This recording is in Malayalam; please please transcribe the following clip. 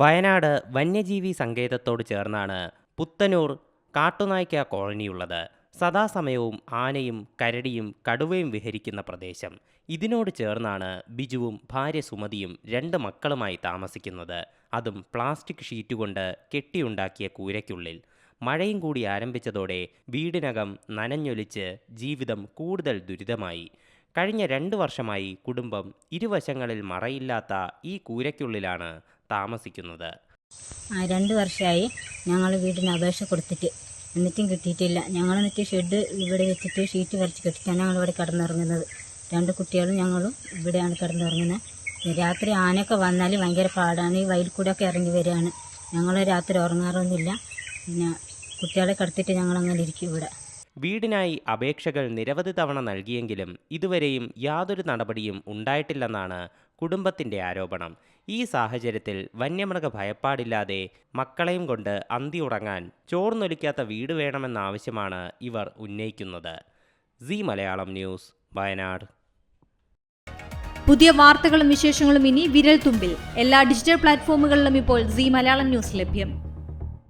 വയനാട് വന്യജീവി സങ്കേതത്തോട് ചേർന്നാണ് പുത്തനൂർ കാട്ടുനായ്ക്ക കോളനിയുള്ളത്. സദാസമയവും ആനയും കരടിയും കടുവയും വിഹരിക്കുന്ന പ്രദേശം. ഇതിനോട് ചേർന്നാണ് ബിജുവും ഭാര്യ സുമതിയും രണ്ട് മക്കളുമായി താമസിക്കുന്നത്. അതും പ്ലാസ്റ്റിക് ഷീറ്റ് കൊണ്ട് കെട്ടിയുണ്ടാക്കിയ കൂരയ്ക്കുള്ളിൽ. മഴയും കൂടി ആരംഭിച്ചതോടെ വീടിനകം നനഞ്ഞൊലിച്ച് ജീവിതം കൂടുതൽ ദുരിതമായി. കഴിഞ്ഞ രണ്ട് വർഷമായി കുടുംബം ഇരുവശങ്ങളിൽ മറയില്ലാത്ത ഈ കൂരയ്ക്കുള്ളിലാണ് താമസിക്കുന്നത്. രണ്ട് വർഷമായി ഞങ്ങൾ വീടിന് അപേക്ഷ കൊടുത്തിട്ട്. എന്നിട്ടും കിട്ടിയിട്ടില്ല. ഞങ്ങൾ എന്നിട്ട് ഷെഡ് ഇവിടെ വെച്ചിട്ട് ഷീറ്റ് വരച്ച് കെട്ടിട്ടാണ് ഞങ്ങൾ ഇവിടെ കിടന്നിറങ്ങുന്നത്. രണ്ട് കുട്ടികളും ഞങ്ങളും ഇവിടെയാണ് കിടന്നിറങ്ങുന്നത്. രാത്രി ആനയൊക്കെ വന്നാൽ ഭയങ്കര പാടാണ്. ഈ വയലിൽ കൂടെ ഒക്കെ ഇറങ്ങി വരികയാണ്. ഞങ്ങൾ രാത്രി ഉറങ്ങാറൊന്നുമില്ല. പിന്നെ കുട്ടികളെ കിടത്തിയിട്ട് ഞങ്ങൾ അങ്ങനെ ഇരിക്കും ഇവിടെ. വീടിനായി അപേക്ഷകൾ നിരവധി തവണ നൽകിയെങ്കിലും ഇതുവരെയും യാതൊരു നടപടിയും ഉണ്ടായിട്ടില്ലെന്നാണ് കുടുംബത്തിന്റെ ആരോപണം. ഈ സാഹചര്യത്തിൽ വന്യമൃഗ ഭയപ്പാടില്ലാതെ മക്കളെയും കൊണ്ട് അന്തി ഉറങ്ങാൻ ചോർന്നൊലിക്കാത്ത വീട് വേണമെന്ന ആവശ്യമാണ് ഇവർ ഉന്നയിക്കുന്നത്. C Malayalam news Wayanad. പുതിയ വാർത്തകളും വിശേഷങ്ങളും ഇനി വിരൽ തുമ്പിൽ എല്ലാ ഡിജിറ്റൽ പ്ലാറ്റ്ഫോമുകളിലും ഇപ്പോൾ സി മലയാളം ന്യൂസ് ലഭ്യം.